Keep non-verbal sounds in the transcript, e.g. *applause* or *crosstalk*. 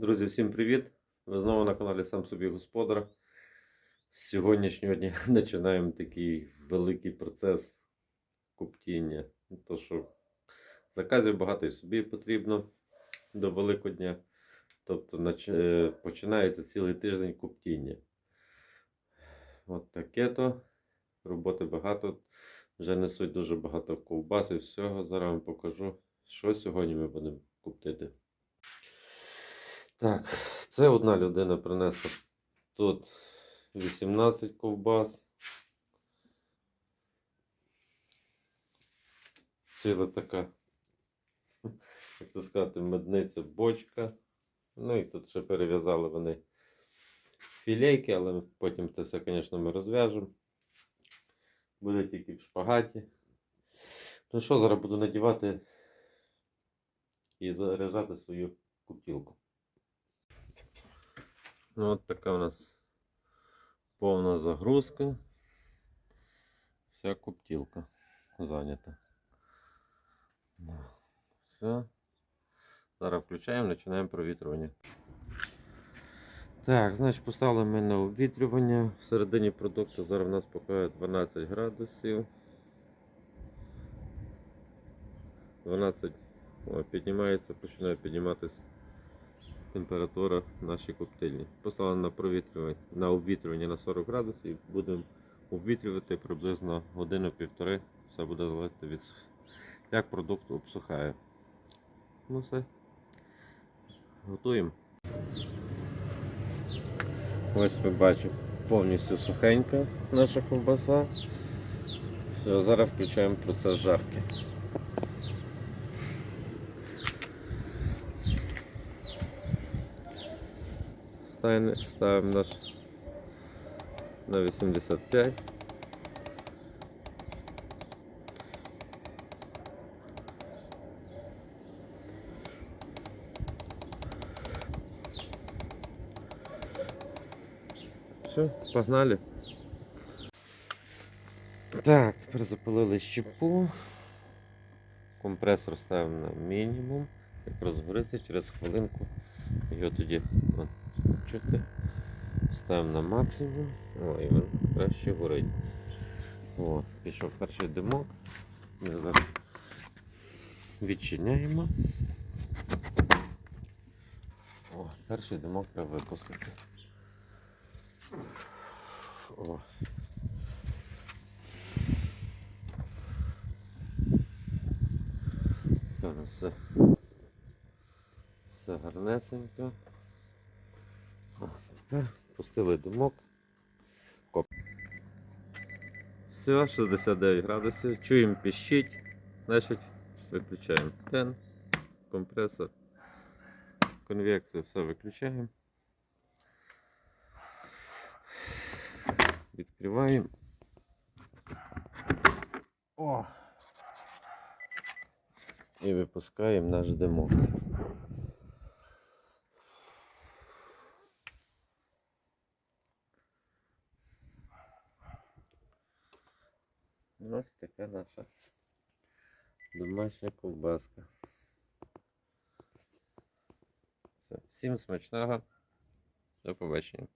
Друзі, всім привіт! Ви знову на каналі Сам собі Господар. З сьогоднішнього дня *laughs* починаємо такий великий процес коптіння. То, що заказів багато і собі потрібно до Великодня. Тобто е, починається цілий тиждень коптіння. От таке то. Роботи багато. Вже несуть дуже багато ковбас і всього. Зараз вам покажу, що сьогодні ми будемо коптити. Так, це одна людина принесла тут 18 ковбас. Ціла така, як це сказати, медниця бочка. Ну і тут ще перев'язали вони філейки, але потім це все, звісно, ми розв'яжемо. Буде тільки в шпагаті. Ну що, зараз буду надівати і заряджати свою купілку. Ну, от така у нас повна загрузка. Вся коптілка зайнята. Ну, Все. Зараз включаємо, починаємо провітрювання. Так, значить, поставили ми на обвітрювання. Всередині продукту зараз у нас поки 12 градусів. 12 о, піднімається, починає підніматися температура нашій коптильні. Поставили на провітрювання, на обвітрювання на 40 градусів. Будемо обвітрювати приблизно годину-півтори. Все буде залежати від як продукт обсухає. Ну все. Готуємо. Ось ми бачимо повністю сухенька наша ковбаса. Все, зараз включаємо процес жарки. Ставимо наш на 85. Все, погнали. Так, тепер запалили щепу. Компресор ставимо на мінімум. Як розгориться через хвилинку. Його тоді чути. Ставимо на максимум. О, і він краще горить. О, пішов перший димок. Ми зараз відчиняємо. О, перший димок треба випустити. О. Так, все. Все гарнесенько. Тепер пустили димок. Коп. Все, 69 градусів. Чуємо піщить. Значить, виключаємо тен, компресор, конвекцію, все виключаємо. Відкриваємо. О! І випускаємо наш димок. Ось така наша домашня ковбаска. Все. Всім смачного. До побачення.